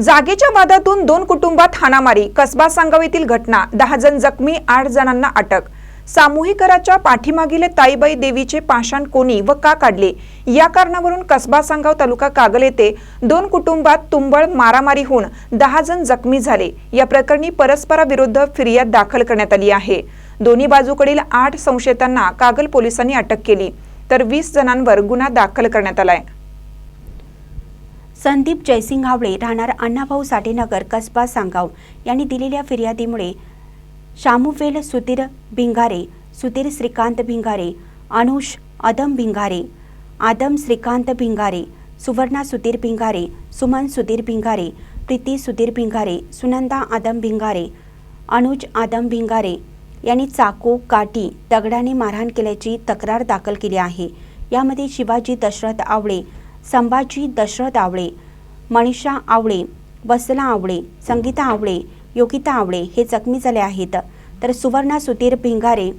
जागेच्या वादातून दोन कुटुंबात हाणामारी कसबा सांगाव येथील घटना दहा जण जखमी आठ जणांना अटक. सामूहिकराच्या पाठीमागील ताईबाई देवीचे पाषाण कोणी व का काढले? या कारणावरून कसबा सांगाव तालुका कागल येथे दोन कुटुंबात तुंबळ मारामारी होऊन दहा जण जखमी झाले. या प्रकरणी परस्पराविरुद्ध फिर्याद दाखल करण्यात आली आहे. दोन्ही बाजूकडील आठ संशयितांना कागल पोलिसांनी अटक केली. तर वीस जणांवर गुन्हा दाखल करण्यात आलाय. संदीप जयसिंग हावळे राहणार अण्णाभाऊ साठेनगर कसबा सांगाव. यांनी दिलेल्या फिर्यादीमुळे शामुवेल सुधीर भिंगारे सुधीर श्रीकांत भिंगारे अनुष अदम भिंगारे आदम श्रीकांत भिंगारे सुवर्णा सुधीर भिंगारे सुमन सुधीर भिंगारे प्रीती सुधीर भिंगारे सुनंदा आदम भिंगारे अनुज आदम भिंगारे यांनी चाकू काठी दगडाने मारहाण केल्याची तक्रार दाखल केली आहे. यामध्ये शिवाजी दशरथ आवळे संभाजी दशरथ आवळे मनीषा आवळे वसला आवळे संगीता आवळे योगिता आवळे हे जखमी झाले आहेत. तर सुवर्णा सुधीर भिंगारे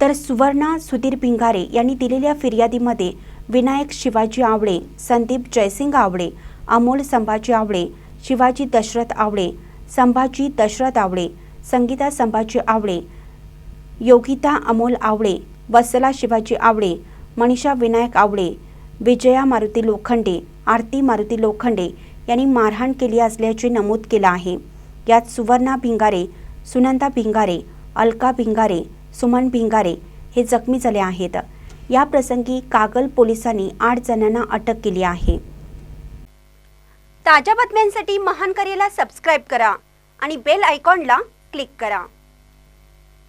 तर सुवर्णा सुधीर भिंगारे यांनी दिलेल्या फिर्यादीमध्ये विनायक शिवाजी आवळे संदीप जयसिंग आवळे अमोल संभाजी आवळे शिवाजी दशरथ आवळे संभाजी दशरथ आवळे संगीता संभाजी आवळे योगिता अमोल आवळे वसला शिवाजी आवळे मनीषा विनायक आवळे विजया मारुती लोखंडे आरती मारुती लोखंडे यांनी मारहाण केली असल्याचे नमूद केलं आहे. यात सुवर्णा भिंगारे सुनंदा भिंगारे अलका भिंगारे सुमन भिंगारे हे जखमी झाले आहेत. या प्रसंगी कागल पोलिसांनी आठ जणांना अटक केली आहे. ताज्या बातम्यांसाठी महान करेला सबस्क्राईब करा आणि बेल आयकॉनला क्लिक करा.